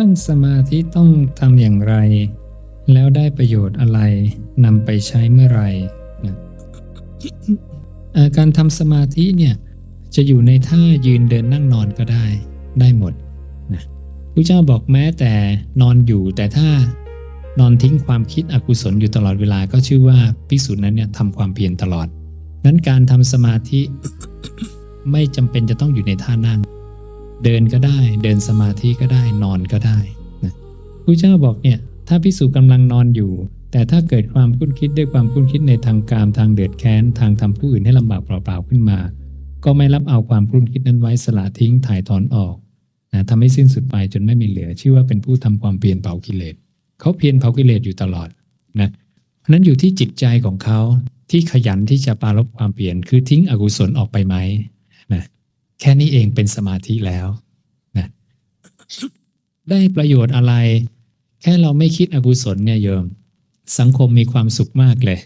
นั่งสมาธิต้องทำอย่างไร แล้วได้ประโยชน์อะไรนำไปใช้เมื่อไหร่นะการทำสมาธิเนี่ยจะอยู่ในท่ายืนเดินนั่งนอนก็ได้ได้หมดนะพระเจ้าบอกแม้แต่นอนอยู่แต่ถ้านอนทิ้งความคิดอกุศลอยู่ตลอดเวลาก็ชื่อว่าภิกษุนั้นเนี่ยทำความเพียรตลอด นั้นการทำสมาธิไม่จำเป็นจะต้องอยู่ในท่านั่ง เดินก็ได้ เดินสมาธิก็ได้นอนก็ได้นะพระเจ้าบอกเนี่ยถ้าพิสูจกำลังนอนอยู่ แต่ถ้าเกิดความคุ้นคิดด้วยความคุ้นคิดในทางกามทางเดือดแค้นทางทำผู้อื่นให้ลำบากเปล่าๆขึ้นมา ก็ไม่รับเอาความคุ้นคิดนั้นไว้สละทิ้งถ่ายถอนออกนะทำให้สิ้นสุดไปจนไม่มีเหลือ ชื่อว่าเป็นผู้ทำความเพียรเผากิเลสเขาเพียรเผากิเลสอยู่ตลอดนะเพราะนั้นอยู่ที่จิตใจของเขาที่ขยันที่จะปรารบความเปลี่ยนคือทิ้งอกุศลออกไปไหมนะ แค่นี้เองเป็นสมาธิแล้วนะได้ประโยชน์อะไร แค่เราไม่คิดอกุศลเนี่ยโยม สังคมมีความสุขมากเลย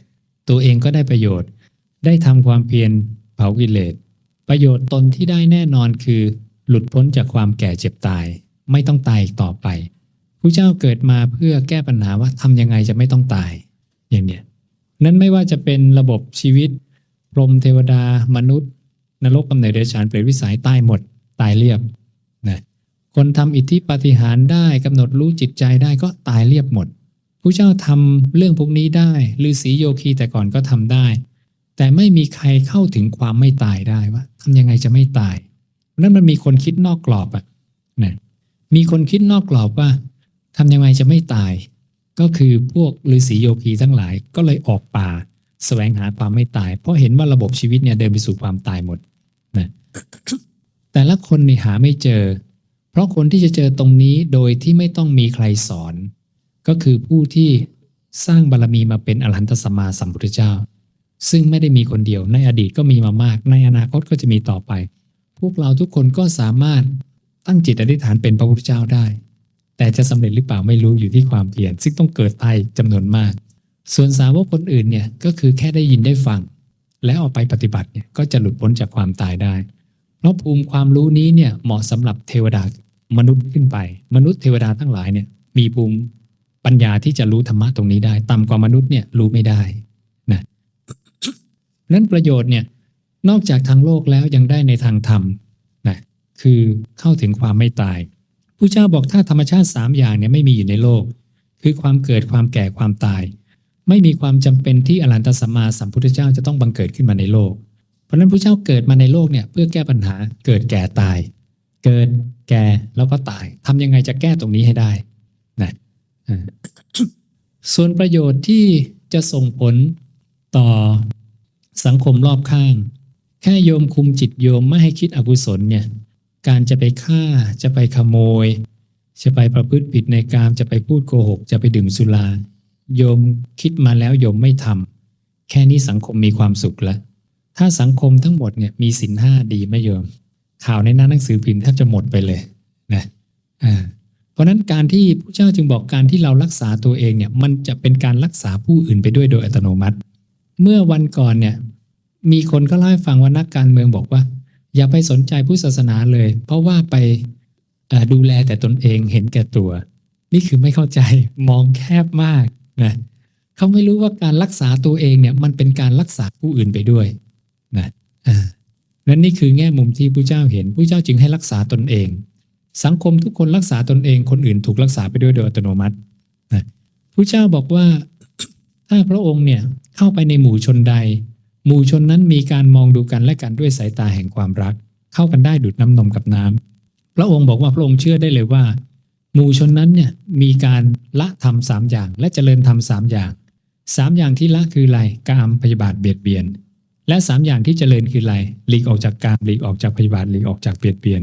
ตัวเองก็ได้ประโยชน์ ได้ทำความเพียรเผากิเลสประโยชน์ตนที่ได้แน่นอนคือ หลุดพ้นจากความแก่เจ็บตาย ไม่ต้องตายอีกต่อไปผู้เจ้าเกิดมาเพื่อแก้ปัญหาว่าทำยังไงจะไม่ต้องตาย อย่างเนี้ยนั้นไม่ว่าจะเป็นระบบชีวิตพรมเทวดามนุษย์ นรกกำเนิดเดรัจฉานเปรตวิสัยตายหมดตายเรียบนะคนทำอิทธิปาฏิหารย์ได้กำหนดรู้จิตใจได้ก็ตายเรียบหมดผู้เจ้าทำเรื่องพวกนี้ได้ฤาษีโยคีแต่ก่อนก็ทำได้ แต่ไม่มีใครเข้าถึงความไม่ตายได้ว่าทำยังไงจะไม่ตายนั่นมันมีคนคิดนอกกรอบอะนะมีคนคิดนอกกรอบว่าทำยังไงจะไม่ตาย ก็คือพวกฤาษีโยคีทั้งหลายก็เลยออกป่า แสวงหาความไม่ตาย เพราะเห็นว่าระบบชีวิตเนี่ยเดินไปสู่ความตายหมดนะแต่ละคนนี่หาไม่เจอ เพราะคนที่จะเจอตรงนี้โดยที่ไม่ต้องมีใครสอน ก็คือผู้ที่สร้างบารรมีมาเป็นอรหันตสัมมาสัมพุทธเจ้า ซึ่งไม่ได้มีคนเดียวในอดีตก็มีมามาก ในอนาคตก็จะมีต่อไป พวกเราทุกคนก็สามารถตั้งจิตอธิษฐานเป็นพระพุทธเจ้าได้ แต่จะสำเร็จหรือเปล่าไม่รู้อยู่ที่ความเพียรซึ่งต้องเกิดตายจำนวนมาก ส่วนสาวกคนอื่นเนี่ยก็คือแค่ได้ยินได้ฟัง แล้วเอาไปปฏิบัติเนี่ยก็จะหลุดพ้นจากความตายได้ เพราะภูมิความรู้นี้เนี่ยเหมาะสำหรับเทวดามนุษย์ขึ้นไป มนุษย์เทวดาทั้งหลายเนี่ยมีภูมิปัญญาที่จะรู้ธรรมะตรงนี้ได้ต่ำกว่ามนุษย์เนี่ยรู้ไม่ได้นะนั้นประโยชน์เนี่ยนอกจากทางโลกแล้วยังได้ในทางธรรมนะคือเข้าถึงความไม่ตายผู้เจ้าบอกถ้าธรรมชาติสามอย่างเนี่ยไม่มีอยู่ในโลก คือความเกิดความแก่ความตาย ไม่มีความจำเป็นที่อรหันตสัมมาสัมพุทธเจ้าจะต้องบังเกิดขึ้นมาในโลก เพราะนั้นพระเจ้าเกิดมาในโลกเนี่ยเพื่อแก้ปัญหาเกิดแก่ตาย เกิดแก่แล้วก็ตายทำยังไงจะแก้ตรงนี้ให้ได้นะอ่าส่วนประโยชน์ที่จะส่งผลต่อสังคมรอบข้าง แค่โยมคุมจิตโยมไม่ให้คิดอกุศลเนี่ยการจะไปฆ่าจะไปขโมย จะไปประพฤติผิดในกามจะไปพูดโกหก จะไปดื่มสุรา โยมคิดมาแล้วโยมไม่ทำแค่นี้สังคมมีความสุขแล้วถ้าสังคมทั้งหมดเนี่ยมีสินห้าดีไหมโยม ข่าวในหน้าหนังสือพิมพ์แทบจะหมดไปเลยนะอ่าเพราะนั้นการที่พระเจ้าจึงบอกการที่เรารักษาตัวเองเนี่ยมันจะเป็นการรักษาผู้อื่นไปด้วยโดยอัตโนมัติ เมื่อวันก่อนเนี่ยมีคนก็เล่าให้ฟังว่านักการเมืองบอกว่า อย่าไปสนใจผู้ศาสนาเลย เพราะว่าไปดูแลแต่ตนเองเห็นแก่ตัว นี่คือไม่เข้าใจมองแคบมาก นะเขาไม่รู้ว่าการรักษาตัวเองเนี่ยมันเป็นการรักษาผู้อื่นไปด้วยนะอ่านั้นนี่คือแง่มุมที่ผู้เจ้าเห็นผู้เจ้าจึงให้รักษาตนเอง สังคมทุกคนรักษาตนเองคนอื่นถูกรักษาไปด้วยโดยอัตโนมัตินะผู้เจ้าบอกว่าถ้าพระองค์เนี่ยเข้าไปในหมู่ชนใด หมู่ชนนั้นมีการมองดูกันและกันด้วยสายตาแห่งความรัก เข้ากันได้ดูดน้ำนมกับน้ำพระองค์บอกว่าพระองค์เชื่อได้เลยว่า หมู่ชนนั้นเนี่ยมีการละทำสามอย่างและเจริญทำสามอย่างสามอย่างที่ละคืออะไรกามพยาบาทเบียดเบียน และสามอย่างที่เจริญคืออะไรหลีกออกจากกามหลีกออกจากพยาบาทหลีกออกจากเบียดเบียน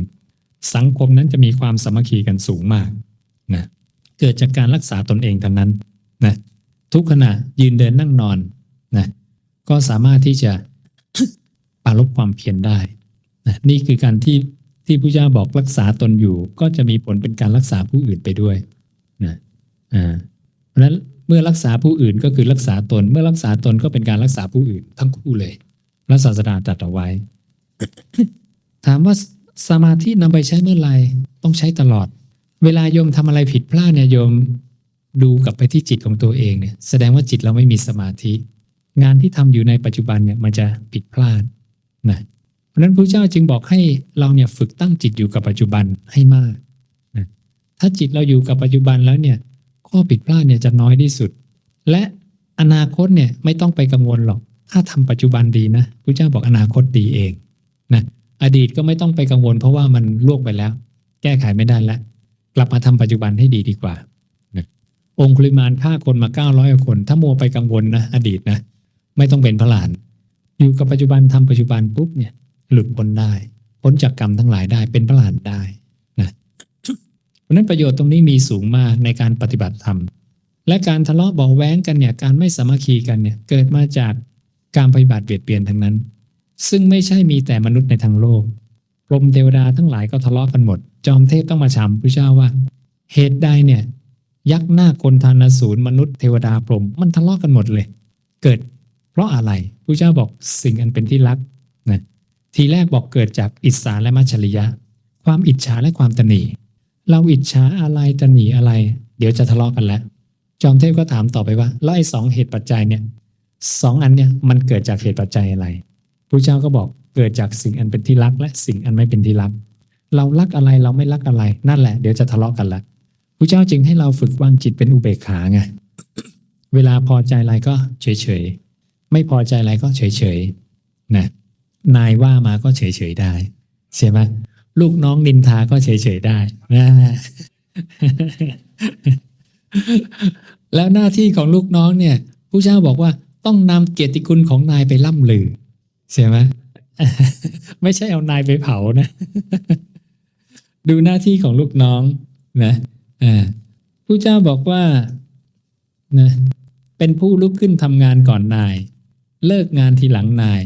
สังคมนั้นจะมีความสามัคคีกันสูงมากนะเกิดจากการรักษาตนเองเท่านั้นนะทุกขณะยืนเดินนั่งนอนนะก็สามารถที่จะปรารบความเพียรได้นะนี่คือการที่ ที่พระเจ้าบอกรักษาตนอยู่ ก็จะมีผลเป็นการรักษาผู้อื่นไปด้วยนะอ่าเพราะฉะนั้นเมื่อรักษาผู้อื่นก็คือรักษาตน เมื่อรักษาตนก็เป็นการรักษาผู้อื่น ทั้งคู่เลยพระศาสดาตรัสเอาไว้ ถามว่าสมาธินำไปใช้เมื่อไหร่ต้องใช้ตลอด เวลาโยมทำอะไรผิดพลาดเนี่ยโยมดูกลับไปที่จิตของตัวเองเนี่ยแสดงว่าจิตเราไม่มีสมาธิ งานที่ทำอยู่ในปัจจุบันเนี่ยมันจะผิดพลาดนะ ราะนั้นพระเจ้าจึงบอกให้เราเนี่ยฝึกตั้งจิตอยู่กับปัจจุบันให้มากนะถ้าจิตเราอยู่กับปัจจุบันแล้วเนี่ยข้อผิดพลาดเนี่ยจะน้อยที่สุด และอนาคตเนี่ยไม่ต้องไปกังวลหรอก ถ้าทำปัจจุบันดีนะพระเจ้าบอกอนาคตดีเองนะอดีตก็ไม่ต้องไปกังวล เพราะว่ามันล่วงไปแล้ว แก้ไขไม่ได้แล้ว กลับมาทำปัจจุบันให้ดีดีกว่านะองคุลิมานฆ่าคนมา 900กว่าคน ถ้ามัวไปกังวลนะอดีตนะไม่ต้องเป็นพระหลาน อยู่กับปัจจุบันทำปัจจุบันปุ๊บเนี่ย หลุดพ้นได้ พ้นจากกรรมทั้งหลายได้เป็นพระหลานได้นะเพราะนั้นประโยชน์ตรงนี้มีสูงมากในการปฏิบัติธรรมและการทะเลาะเบาะแว้งกันเนี่ยการไม่สามัคคีกันเนี่ยเกิดมาจากการปฏิบัติเบียดเบียนทั้งนั้น ซึ่งไม่ใช่มีแต่มนุษย์ในทางโลกพรหมเทวดาทั้งหลายก็ทะเลาะกันหมด จอมเทพต้องมาชำพระเจ้าว่า เหตุใดเนี่ย ยักษ์หน้าคนทานสูรมนุษย์เทวดาพรหมมันทะเลาะกันหมดเลย เกิด เพราะอะไรพระเจ้าบอกสิ่งอันเป็นที่รัก ทีแรกบอกเกิดจากอิจฉาและมัจฉริยะ ความอิจฉาและความตนีเราอิจฉาอะไรตนีอะไร เดี๋ยวจะทะเลาะกันแล้ว จอมเทพก็ถามต่อไปว่า แล้วไอ้สองเหตุปัจจัยเนี่ยสองอันเนี่ยมันเกิดจากเหตุปัจจัยอะไรพระเจ้าก็บอกเกิดจากสิ่งอันเป็นที่รัก และสิ่งอันไม่เป็นที่รัก เรารักอะไรเราไม่รักอะไร นั่นแหละเดี๋ยวจะทะเลาะกันละพระเจ้าจึงให้เราฝึกวางจิตเป็นอุเบกขาไงเวลาพอใจอะไรก็เฉยเฉยไม่พอใจอะไรก็เฉยเฉยนะ นายว่ามาก็เฉยเฉยๆได้ใช่ไหมลูกน้องนินทาก็เฉยเฉยๆได้นะแล้วหน้าที่ของลูกน้องเนี่ยผู้เจ้าบอกว่าต้องนำเกียรติคุณของนายไปล่ำลือใช่ไหมไม่ใช่เอานายไปเผานะ ดูหน้าที่ของลูกน้องนะผู้เจ้าบอกว่านะเป็นผู้ลุกขึ้นทำงานก่อนนาย เลิกงานทีหลังนาย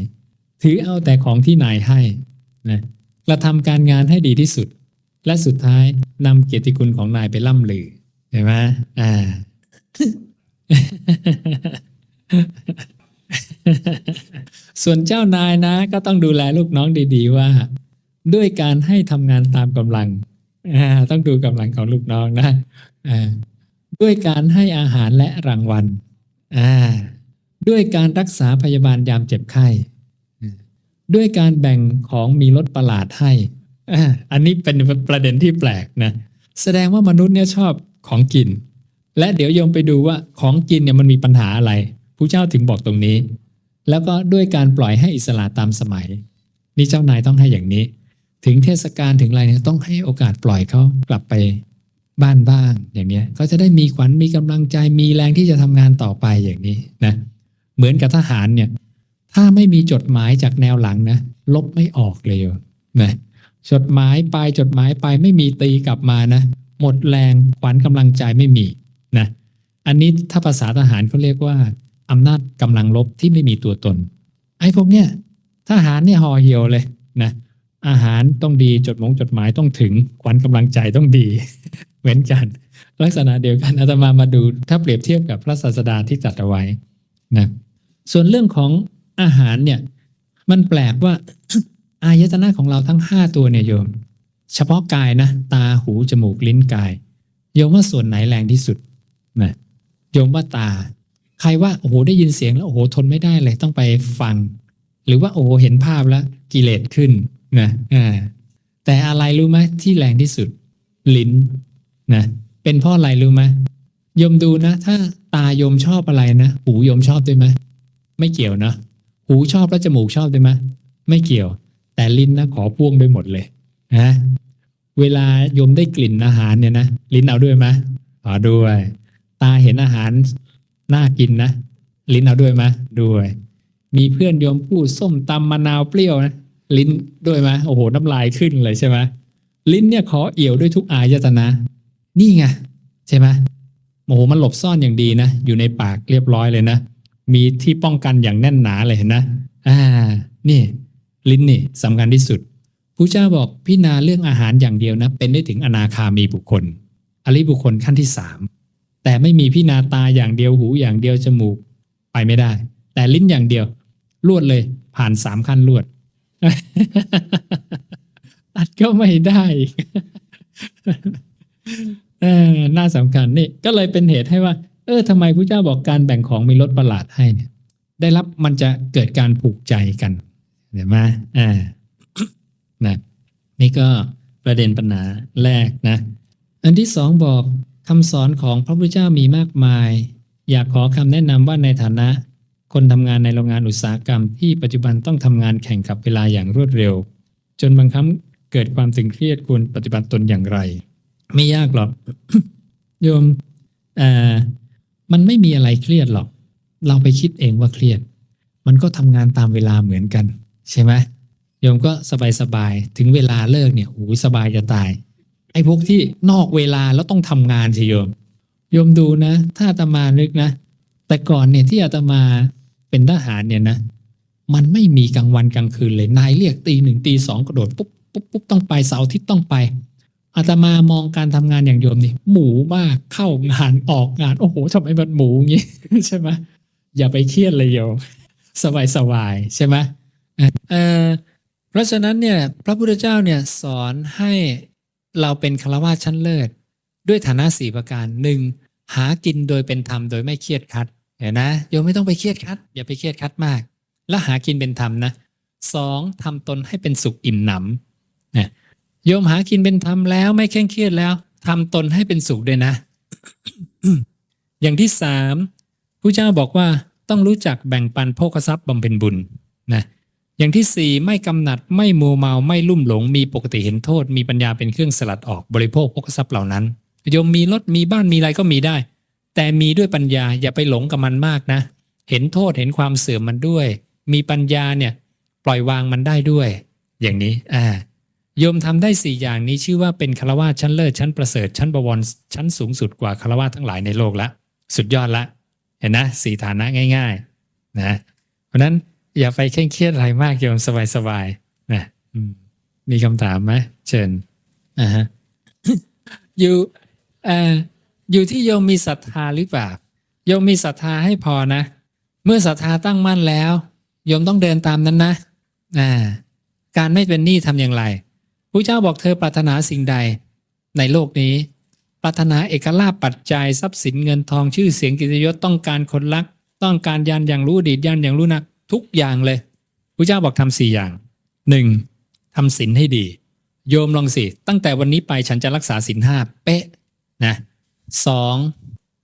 ถือเอาแต่ของที่นายให้นะกระทำการงานให้ดีที่สุด และสุดท้ายนำเกียรติคุณของนายไปล่ำลือเห็นไหมอ่า ส่วนเจ้านายนะ ก็ต้องดูแลลูกน้องดีๆว่า ด้วยการให้ทำงานตามกำลังอ่าต้องดูกำลังของลูกน้องนะอ่าด้วยการให้อาหารและรางวัลอ่าด้วยการรักษาพยาบาลยามเจ็บไข้ ด้วยการแบ่งของมีรสประหลาดให้อันนี้เป็นประเด็นที่แปลกนะแสดงว่ามนุษย์เนี่ยชอบของกิน และเดี๋ยวโยมไปดูว่าของกินเนี่ยมันมีปัญหาอะไรผู้เจ้าถึงบอกตรงนี้ แล้วก็ด้วยการปล่อยให้อิสระตามสมัย นี่เจ้านายต้องให้อย่างนี้ ถึงเทศกาลถึงอะไรเนี่ยต้องให้โอกาสปล่อยเขากลับไปบ้านบ้างอย่างเนี้ยก็จะได้มีขวัญมีกำลังใจมีแรงที่จะทำงานต่อไปอย่างนี้นะเหมือนกับทหารเนี่ย ถ้าไม่มีจดหมายจากแนวหลังนะ ลบไม่ออกเลยนะจดหมายไปจดหมายไปไม่มีตีกลับมานะ หมดแรงขวัญกำลังใจไม่มีนะอันนี้ถ้าภาษาทหารเขาเรียกว่าอำนาจกำลังลบที่ไม่มีตัวตน ไอ้พวกเนี้ยทหารเนี่ยห่อเหี่ยวเลยนะอาหารต้องดีจดหมงจดหมายต้องถึงขวัญกำลังใจต้องดี เหมือนกัน ลักษณะเดียวกันอาตมามาดูถ้าเปรียบเทียบกับพระศาสดาที่จัดเอาไว้นะส่วนเรื่องของ อาหารเนี่ย มันแปลกว่าอายตนะของเราทั้งห้าตัวเนี่ยโยม เฉพาะกายนะ ตาหูจมูกลิ้นกาย โยมว่าส่วนไหนแรงที่สุดนะโยมว่าตา ใครว่าโอ้โหได้ยินเสียงแล้วโอ้โหทนไม่ได้เลยต้องไปฟัง หรือว่าโอ้โหเห็นภาพแล้วกิเลสขึ้นนะอ่าแต่อะไรรู้ไหมที่แรงที่สุด ลิ้นนะเป็นเพราะอะไรรู้ไหมโยมดูนะ ถ้าตาโยมชอบอะไรนะ หูโยมชอบด้วยไหมไม่เกี่ยวนะ หูชอบแล้วจมูกชอบได้ไหมไม่เกี่ยว แต่ลิ้นนะขอพ่วงไปหมดเลยนะเวลาโยมได้กลิ่นอาหารเนี่ยนะลิ้นเอาด้วยไหมเอด้วย ตาเห็นอาหารน่ากินนะลิ้นเอาด้วยไหมด้วย มีเพื่อนโยมพูดส้มตำมะนาวเปรี้ยวนะลิ้นด้วยไหมโอ้โหน้ำลายขึ้นเลยใช่ไหมลิ้นเนี่ยขอเอี่ยวด้วยทุกอายตนะ นี่ไงใช่ไหมโอ้โหมันหลบซ่อนอย่างดีนะ อยู่ในปากเรียบร้อยเลยนะ มีที่ป้องกันอย่างแน่นหนาเลยเห็นนะอ่านี่ลิ้นนี่สำคัญที่สุดผู้เจ้าบอกพิจารณาเรื่องอาหารอย่างเดียวนะ เป็นได้ถึงอนาคามีบุคคล อริบุคคลขั้นที่สามแต่ไม่มีพิจารณาตาอย่างเดียวหูอย่างเดียวจมูกไปไม่ได้ แต่ลิ้นอย่างเดียวลวดเลย ผ่านสามขั้นลวดตัดก็ไม่ได้น่าสำคัญนี่ก็เลยเป็นเหตุให้ว่า เออทำไมพระเจ้าบอกการแบ่งของมีลดประหลาดให้เนี่ย ได้รับมันจะเกิดการผูกใจกันเห็นไหมอ่านะนี่ก็ประเด็นปัญหาแรกนะ อันที่สองบอกคำสอนของพระพุทธเจ้ามีมากมาย อยากขอคำแนะนำว่าในฐานะ คนทำงานในโรงงานอุตสาหกรรม ที่ปัจจุบันต้องทำงานแข่งกับเวลาอย่างรวดเร็ว จนบางครั้งเกิดความตึงเครียดควรปฏิบัติตนอย่างไร ไม่ยากหรอกโยมอ่อ มันไม่มีอะไรเครียดหรอก เราไปคิดเองว่าเครียด มันก็ทำงานตามเวลาเหมือนกัน ใช่ไหมโยมก็สบายสบายๆถึงเวลาเลิกเนี่ยโอ้ยสบายจะตาย ไอ้พวกที่นอกเวลาแล้วต้องทำงานสิโยม โยมดูนะ ถ้าอาตมานึกนะ แต่ก่อนเนี่ยที่อาตมาเป็นทหารเนี่ยนะ มันไม่มีกลางวันกลางคืนเลย นายเรียกตีหนึ่งตีสองกระโดดปุ๊บปุ๊บปุ๊บต้องไปเสาร์อาทิตย์ต้องไป อาตมามองการทำงานอย่างโยมนี่หมูมากเข้างานออกงาน โอ้โหทำไมมันหมูอย่างงี้ใช่ไหมอย่าไปเครียดเลยโยม สบายสบายๆใช่ไหมเออเพราะฉะนั้นเนี่ยพระพุทธเจ้าเนี่ยสอนให้เราเป็นคารวะชั้นเลิศ ด้วยฐานะสี่ประการหนึ่งหากินโดยเป็นธรรมโดยไม่เครียดคัดเห็นนะโยมไม่ต้องไปเครียดคัด อย่าไปเครียดคัดมาก แล้วหากินเป็นธรรมนะสองทำตนให้เป็นสุขอิ่มหนำ โยมหากินเป็นธรรมแล้วไม่เคร่งเครียดแล้วทำตนให้เป็นสุขด้วยนะ อย่างที่สามผู้เจ้าบอกว่าต้องรู้จักแบ่งปันโภคทรัพย์บำเพ็ญบุญนะอย่างที่สี่ไม่กำหนัดไม่มัวเมาไม่ลุ่มหลง มีปกติเห็นโทษ มีปัญญาเป็นเครื่องสลัดออกบริโภคโภคทรัพย์เหล่านั้นโยมมีรถมีบ้านมีอะไรก็มีได้ แต่มีด้วยปัญญาอย่าไปหลงกับมันมากนะ เห็นโทษเห็นความเสื่อมมันด้วย มีปัญญาเนี่ยปล่อยวางมันได้ด้วย อย่างนี้อ่า โยมทำได้สี่อย่างนี้ชื่อว่าเป็นคารวะชั้นเลิศชั้นประเสริฐชั้นบวรชั้นสูงสุดกว่าคารวะทั้งหลายในโลกละ สุดยอดละ เห็นนะสี่ฐานะง่าย ๆ นะ เพราะนั้นอย่าไปเคร่งเครียดอะไรมากโยมสบายๆนะมมีคำถามไหมเชิญอ่าฮะอยู่เอ่ออยู่ที่โยมมีศรัทธาหรือเปล่าโยมมีศรัทธาให้พอนะ เมื่อศรัทธาตั้งมั่นแล้วโยมต้องเดินตามนั้นนะอ่าการไม่เป็นหนี้ทำอย่างไร พระเจ้าบอกเธอปรารถนาสิ่งใด ในโลกนี้ ปรารถนาเอกลาภปัจจัยทรัพย์สินเงินทองชื่อเสียงกิตยศต้องการคนรัก ต้องการยานอย่างรู้อดีตยานอย่างรู้นะทุกอย่างเลยพระเจ้าบอกทำสี่อย่างหนึ่งทำศีลให้ดี โยมลองสิตั้งแต่วันนี้ไปฉันจะรักษาศีลห้าเป๊ะนะสอง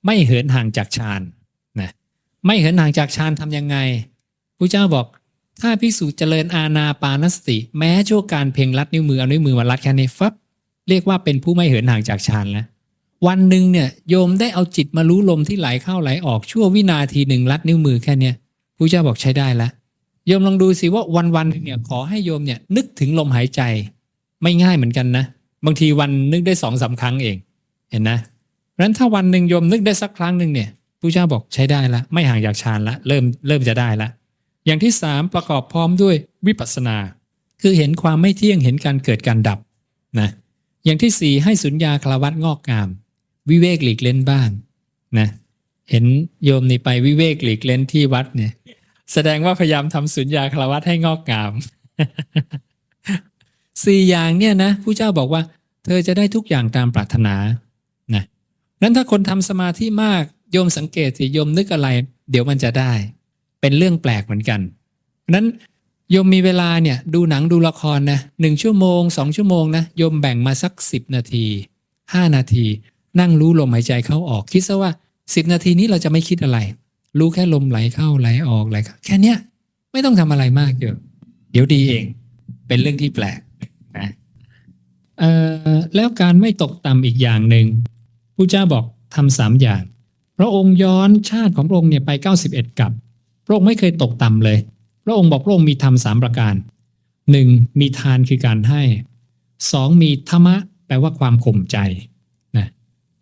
ไม่เหินห่างจากฌานนะไม่เหินห่างจากฌานทำยังไงพระเจ้าบอก ถ้าพิสูจน์เจริญอาณาปานสติ แม้ชั่วการเพ่งลัดนิ้วมือเอานิ้วมือมาลัดแค่นี้ฟับเรียกว่าเป็นผู้ไม่เหินห่างจากฌานแล้ววันหนึ่งเนี่ยโยมได้เอาจิตมารู้ลมที่ไหลเข้าไหลออกชั่ววินาทีหนึ่งลัดนิ้วมือแค่เนี้ยพระเจ้าบอกใช้ได้แล้วโยมลองดูสิว่าวันวันนึงเนี่ยขอให้โยมเนี่ยนึกถึงลมหายใจ ไม่ง่ายเหมือนกันนะ บางทีวันนึกได้สองสามครั้งเอง เห็นนะเพราะฉะนั้นถ้าวันหนึ่งโยมนึกได้สักครั้งหนึ่งเนี่ยพระเจ้าบอกใช้ได้ละไม่ห่างจากฌานละเริ่มเริ่มจะได้ละ อย่างที่สามประกอบพร้อมด้วยวิปัสสนา คือเห็นความไม่เที่ยงเห็นการเกิดการดับนะอย่างที่สี่ให้สุญญาคลาวัตงอกงาม วิเวกหลีกเล่นบ้างนะเห็นโยมนี่ไปวิเวกหลีกเล่นที่วัดเนี่ย แสดงว่าพยายามทำสุญญาคลาวัตให้งอกงามสี่อย่างเนี่ยนะผู้เจ้าบอกว่า เธอจะได้ทุกอย่างตามปรารถนานะนั้นถ้าคนทำสมาธิมากโยมสังเกตสิโยมนึกอะไร เดี๋ยวมันจะได้ เป็นเรื่องแปลกเหมือนกันนั้นโยมมีเวลาเนี่ยดูหนังดูละครนะหนึ่งชั่วโมงสองชั่วโมงนะโยมแบ่งมาสักสิบนาทีห้านาที นั่งรู้ลมหายใจเข้าออก คิดซะว่าสิบนาทีนี้เราจะไม่คิดอะไร รู้แค่ลมไหลเข้าไหลออกไหลแค่เนี้ยไม่ต้องทำอะไรมากเยอะเดี๋ยวดีเอง เป็นเรื่องที่แปลกนะเอ่อแล้วการไม่ตกต่ำอีกอย่างหนึ่งผู้เจ้าบอกทำสามอย่าง พระองค์ย้อนชาติของพระองค์เนี่ยไป 91กับ พระองค์ไม่เคยตกต่ำเลย พระองค์บอกพระองค์มีธรรมสามประการหนึ่งมีทานคือการให้สองมีธรรมะ แปลว่าความข่มใจนะ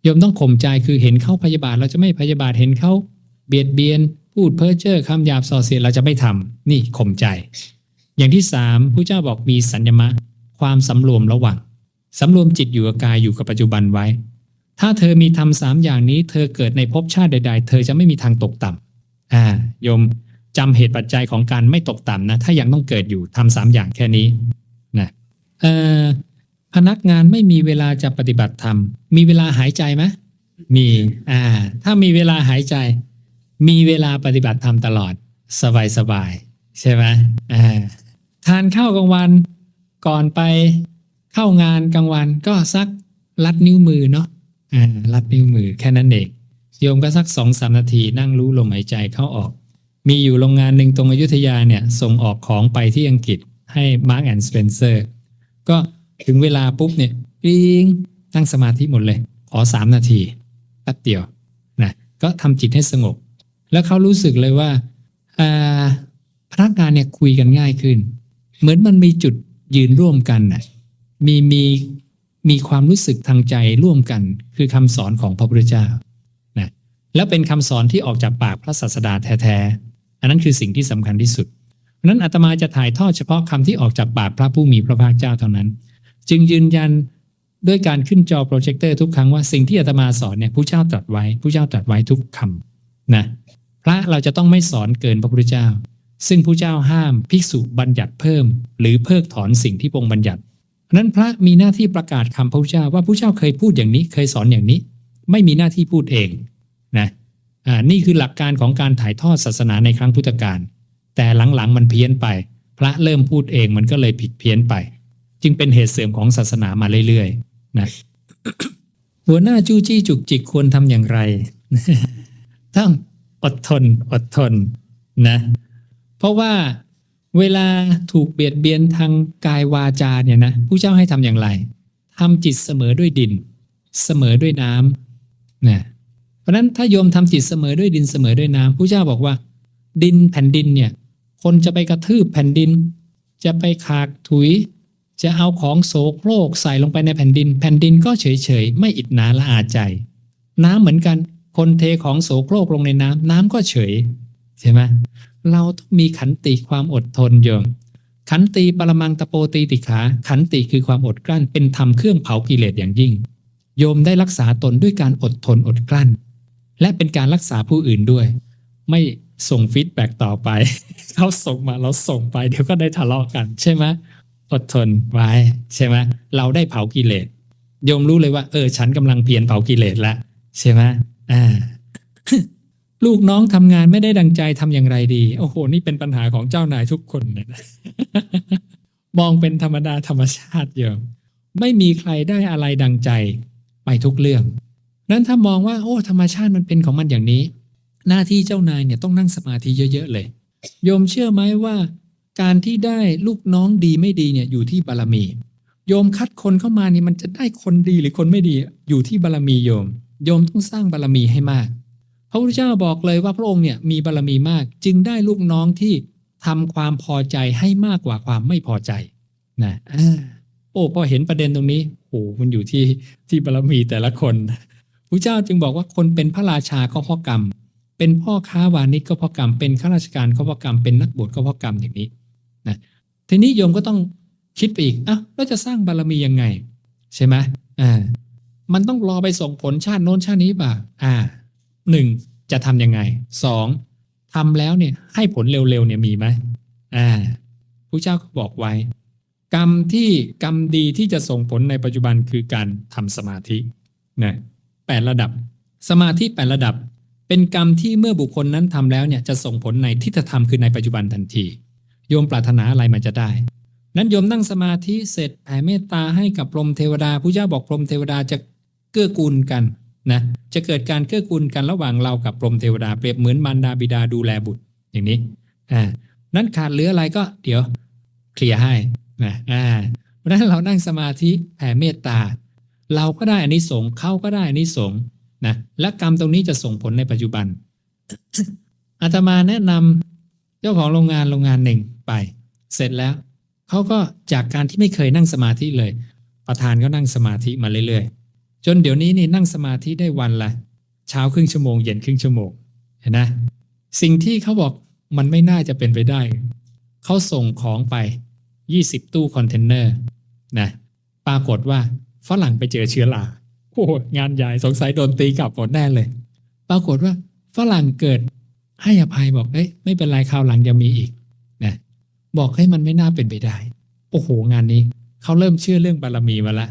โยมต้องข่มใจคือเห็นเขาพยาบาทเราจะไม่พยาบาทเห็นเขาเบียดเบียน พูดเพ้อเจ้อคำหยาบส่อเสียดเราจะไม่ทำนี่ข่มใจ อย่างที่สามผู้เจ้าบอกมีสัญญมะ ความสำรวมระหวังสำรวมจิตอยู่กับกายอยู่กับปัจจุบันไว้ ถ้าเธอมีทำสามอย่างนี้ เธอเกิดในภพชาติใด ๆ เธอจะไม่มีทางตกต่ำ อ่าโยมจำเหตุปัจจัยของการไม่ตกต่ำนะถ้ายังต้องเกิดอยู่ทำสามอย่างแค่นี้นะเอ่อพนักงานไม่มีเวลาจะปฏิบัติธรรม มีเวลาหายใจไหมมีอ่า ถ้ามีเวลาหายใจ มีเวลาปฏิบัติธรรมตลอด สบายสบายๆใช่ไหมอ่าทานข้าวกลางวันก่อนไปเข้างานกลางวันก็สักลัดนิ้วมือเนาะอ่าลัดนิ้วมือแค่นั้นเอง โยมก็สักสองสามนาทีนั่งรู้ลมหายใจเข้าออก มีอยู่โรงงานหนึ่งตรงอยุธยาเนี่ยส่งออกของไปที่อังกฤษให้ Mark and Spencer ก็ถึงเวลาปุ๊บเนี่ยกริงตั้งสมาธิหมดเลย ขอสามนาทีแป๊บเดียวนะก็ทำจิตให้สงบ แล้วเขารู้สึกเลยว่าพนักงานเนี่ยคุยกันง่ายขึ้น เหมือนมันมีจุดยืนร่วมกันน่ะมีมีมีความรู้สึกทางใจร่วมกัน คือคำสอนของพระพุทธเจ้า แล้วเป็นคำสอนที่ออกจากปากพระศาสดาแท้ๆ อันนั้นคือสิ่งที่สำคัญที่สุดนั้นอาตมาจะถ่ายทอดเฉพาะคำที่ออกจากปากพระผู้มีพระภาคเจ้าเท่านั้น จึงยืนยันด้วยการขึ้นจอโปรเจคเตอร์ทุกครั้งว่าสิ่งที่อาตมาสอนเนี่ยผู้เจ้าตรัสไว้ผู้เจ้าตรัสไว้ทุกคำนะพระเราจะต้องไม่สอนเกินพระพุทธเจ้า ซึ่งผู้เจ้าห้ามภิกษุบัญญัติเพิ่ม หรือเพิกถอนสิ่งที่พงบัญญัตินั้นพระมีหน้าที่ประกาศคำพระพุทธเจ้าว่าผู้เจ้าเคยพูดอย่างนี้เคยสอนอย่างนี้ ไม่มีหน้าที่พูดเอง อ่านี่คือหลักการของการถ่ายทอดศาสนาในครั้งพุทธกาลแต่หลังๆมันเพี้ยนไป พระเริ่มพูดเองมันก็เลยผิดเพี้ยนไป จึงเป็นเหตุเสื่อมของศาสนามาเรื่อยๆนะหัวหน้าจู้จี้จุกจิกควรทำอย่างไรต้องอดทนอดทนนะ เพราะว่าเวลาถูกเบียดเบียนทางกายวาจาเนี่ยนะผู้เจ้าให้ทำอย่างไรทำจิตเสมอด้วยดิน เสมอด้วยน้ำนะ เพราะนั้นถ้าโยมทำจิตเสมอด้วยดินเสมอด้วยน้ำผู้เจ้าบอกว่า ดินแผ่นดินเนี่ย คนจะไปกระทืบแผ่นดิน จะไปขากถุย จะเอาของโสโครกใส่ลงไปในแผ่นดิน แผ่นดินก็เฉยเฉยไม่อิดหนาละอาใจ น้ำเหมือนกัน คนเทของโสโครกลงในน้ำน้ำก็เฉยใช่ไหมเราต้องมีขันติความอดทนโยมขันติปรมังตะโปตีติขา ขันติคือความอดกลั้นเป็นธรรมเครื่องเผากิเลสอย่างยิ่ง โยมได้รักษาตนด้วยการอดทนอดกลั้น และเป็นการรักษาผู้อื่นด้วย ไม่ส่งฟีดแบ็กต่อไปเขาส่งมาเราส่งไป เดี๋ยวก็ได้ทะเลาะกันใช่ไหมอดทนไว้ใช่ไหมเราได้เผากิเลสโยมรู้เลยว่า เออ ฉันกำลังเพียรเผากิเลสล้วใช่ไหมอ่าลูกน้องทำงานไม่ได้ดังใจทำอย่างไรดี โอ้โห นี่เป็นปัญหาของเจ้านายทุกคนนะมองเป็นธรรมดาธรรมชาติโยมไม่มีใครได้อะไรดังใจไปทุกเรื่อง นั้นถ้ามองว่าโอ้ธรรมชาติมันเป็นของมันอย่างนี้ หน้าที่เจ้านายเนี่ยต้องนั่งสมาธิเยอะๆเลย โยมเชื่อไหมว่าการที่ได้ลูกน้องดีไม่ดีเนี่ยอยู่ที่บารมี โยมคัดคนเข้ามานี่มันจะได้คนดีหรือคนไม่ดีอยู่ที่บารมีโยม โยมต้องสร้างบารมีให้มาก พระพุทธเจ้าบอกเลยว่าพระองค์เนี่ยมีบารมีมาก จึงได้ลูกน้องที่ทำความพอใจให้มากกว่าความไม่พอใจนะโอ้พอเห็นประเด็นตรงนี้โอ้มันอยู่ที่ที่บารมีแต่ละคน พระเจ้าจึงบอกว่าคนเป็นพระราชาก็เพราะกรรม เป็นพ่อค้าวานิชก็เพราะกรรม เป็นข้าราชการก็เพราะกรรม เป็นนักบวชก็เพราะกรรมอย่างนี้นะทีนี้โยมก็ต้องคิดไปอีกอะแล้วจะสร้างบารมียังไง ใช่ไหมอ่ามันต้องรอไปส่งผลชาติโน้นชาตินี้ป่ะอ่าหนึ่งจะทำยังไงสองทำแล้วเนี่ยให้ผลเร็วๆเนี่ยมีไหมอ่าผู้เจ้าก็บอกไว้ กรรมที่กรรมดีที่จะส่งผลในปัจจุบันคือการทำสมาธินะ แปดระดับ สมาธิแปดระดับ เป็นกรรมที่เมื่อบุคคลนั้นทำแล้วเนี่ยจะส่งผลในทิฏฐธรรมคือในปัจจุบันทันที โยมปรารถนาอะไรมันจะได้ นั้นโยมนั่งสมาธิเสร็จแผ่เมตตาให้กับพรหมเทวดาผู้เจ้าบอกพรหมเทวดาจะเกื้อกูลกันนะจะเกิดการเกื้อกูลกันระหว่างเรากับพรหมเทวดาเปรียบเหมือนมารดาบิดาดูแลบุตรอย่างนี้อ่านั้นขาดเหลืออะไรก็เดี๋ยวเคลียร์ให้นะอ่าเพราะนั้นเรานั่งสมาธิแผ่เมตตา เราก็ได้อานิสงส์เขาก็ได้อานิสงส์นะและกรรมตรงนี้จะส่งผลในปัจจุบันอาตมาแนะนำเจ้าของโรงงานโรงงานหนึ่งไป เสร็จแล้วเขาก็จากการที่ไม่เคยนั่งสมาธิเลย ประธานก็นั่งสมาธิมาเรื่อยๆ จนเดี๋ยวนี้นี่นั่งสมาธิได้วันละเช้าครึ่งชั่วโมงเย็นครึ่งชั่วโมงเห็นนะสิ่งที่เขาบอกมันไม่น่าจะเป็นไปได้ เขาส่งของไป 20 ตู้คอนเทนเนอร์นะปรากฏว่า ฝรั่งไปเจอเชื้อราโอ้โหงานใหญ่สงสัยโดนตีกลับหมดแน่เลย ปรากฏว่าฝรั่งเกิดให้อภัยบอกเอ้ยไม่เป็นไรคราวหลังยังมีอีกนะบอกให้มันไม่น่าเป็นไปได้ โอ้โหงานนี้เขาเริ่มเชื่อเรื่องบารมีมาละ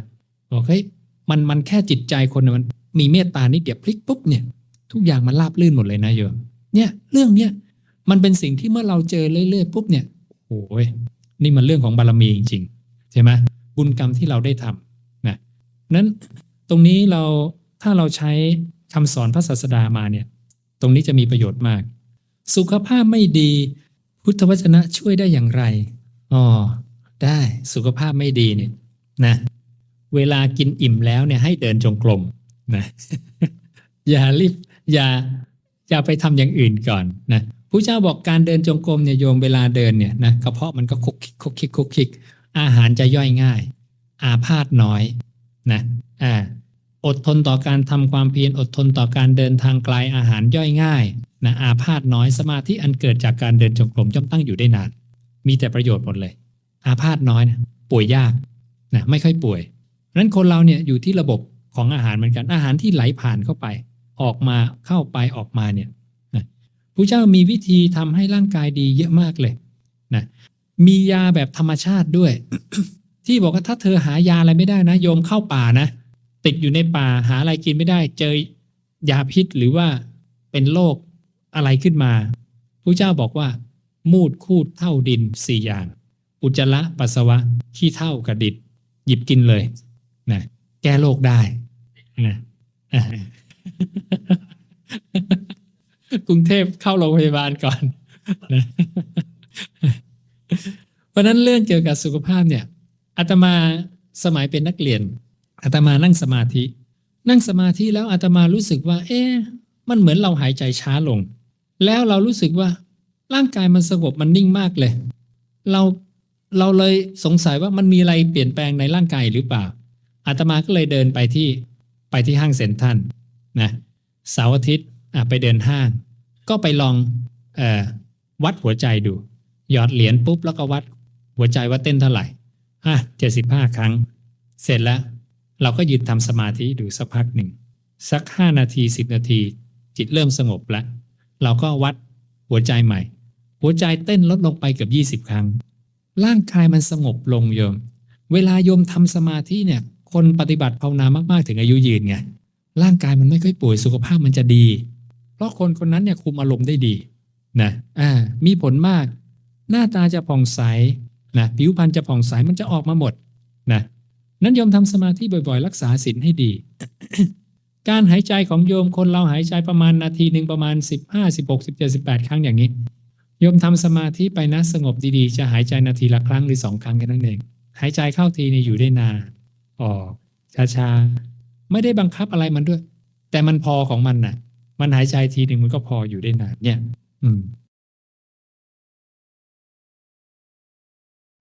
บอกเฮ้ยมันมันแค่จิตใจคนมันมีเมตตานิดเดียวพลิกปุ๊บเนี่ย ทุกอย่างมันราบลื่นหมดเลยนะโยมเนี่ยเรื่องเนี้ยมันเป็นสิ่งที่เมื่อเราเจอเรื่อยๆปุ๊บเนี่ยโอ้ยนี่มันเรื่องของบารมีจริงๆใช่ไหมบุญกรรมที่เราได้ทำ นั้นตรงนี้เราถ้าเราใช้คำสอนพระศาสดามาเนี่ย ตรงนี้จะมีประโยชน์มาก สุขภาพไม่ดี พุทธวจนะช่วยได้อย่างไรอ๋อได้สุขภาพไม่ดีเนี่ยนะเวลากินอิ่มแล้วเนี่ยให้เดินจงกรมนะอย่ารีบอย่าอย่าไปทำอย่างอื่นก่อนนะผู้เจ้าบอกการเดินจงกรมเนี่ยโยมเวลาเดินเนี่ยนะกระเพาะมันก็คุกคิกคุกคิกคุกคิก อาหารจะย่อยง่าย อาพาธน้อย นะอ่าอดทนต่อการทำความเพียรอดทนต่อการเดินทางไกลอาหารย่อยง่ายนะอาพาธน้อยสมาธิอันเกิดจากการเดินจงกรมย่อมตั้งอยู่ได้นาน มีแต่ประโยชน์หมดเลย อาพาธน้อยนะป่วยยากนะไม่ค่อยป่วยนั้นคนเราเนี่ยอยู่ที่ระบบของอาหารเหมือนกันอาหารที่ไหลผ่านเข้าไป ออกมาเข้าไปออกมาเนี่ยนะพระเจ้ามีวิธีทำให้ร่างกายดีเยอะมากเลยนะมียาแบบธรรมชาติด้วย ที่บอกว่าถ้าเธอหายาอะไรไม่ได้นะ โยมเข้าป่านะ ติดอยู่ในป่าหาอะไรกินไม่ได้ เจอยาพิษหรือว่าเป็นโรคอะไรขึ้นมาพระเจ้าบอกว่า มูดคูดเท่าดินสี่อย่าง อุจจาระปัสสาวะขี้เท่ากระดิดหยิบกินเลยนะแก้โรคได้นะกรุงเทพเข้าโรงพยาบาลก่อนนะเพราะนั้นเรื่องเกี่ยวกับสุขภาพเนี่ย อาตมาสมัยเป็นนักเรียนอาตมานั่งสมาธิ นั่งสมาธิแล้วอาตมารู้สึกว่า เอ๊ะมันเหมือนเราหายใจช้าลง แล้วเรารู้สึกว่า ร่างกายมันสงบมันนิ่งมากเลย เราเราเลยสงสัยว่ามันมีอะไรเปลี่ยนแปลงในร่างกายหรือเปล่าอาตมาก็เลยเดินไปที่ไปที่ห้างเซ็นทรัลนะเสาร์อาทิตย์ไปเดินห้าง ก็ไปลองอวัดหัวใจดู หยอดเหรียญปุ๊บแล้วก็วัดหัวใจว่าเต้นเท่าไหร่ อะเจ็ดสิบห้าครั้ง เสร็จแล้ว เราก็ยืนทำสมาธิดูสักพักหนึ่ง สักห้านาทีสิบนาที จิตเริ่มสงบแล้วเราก็วัดหัวใจใหม่ หัวใจเต้นลดลงไปเกือบยี่สิบครั้ง ร่างกายมันสงบลงโยม เวลาโยมทำสมาธิเนี่ย คนปฏิบัติภาวนามากๆถึงอายุยืนไงร่างกายมันไม่ค่อยป่วยสุขภาพมันจะดี เพราะคนคนนั้นเนี่ยคุมอารมณ์ได้ดีนะอ่ามีผลมาก หน้าตาจะผ่องใส นะผิวพรรณจะผ่องใสมันจะออกมาหมดนะนั้นโยมทำสมาธิบ่อยๆ รักษาศีลให้ดี การหายใจของโยมคนเราหายใจประมาณนาทีหนึ่งประมาณ 15 16 17 18 ครั้งอย่างนี้ โยมทำสมาธิไปนะสงบดีๆ จะหายใจนาทีละครั้งหรือสองครั้งแค่นั้นเอง หายใจเข้าทีนี่อยู่ได้นานออกช้าๆ ไม่ได้บังคับอะไรมันด้วย แต่มันพอของมันน่ะ มันหายใจทีหนึ่งมันก็พออยู่ได้นานเนี่ย อืม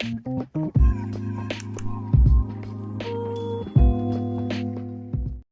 Thank you.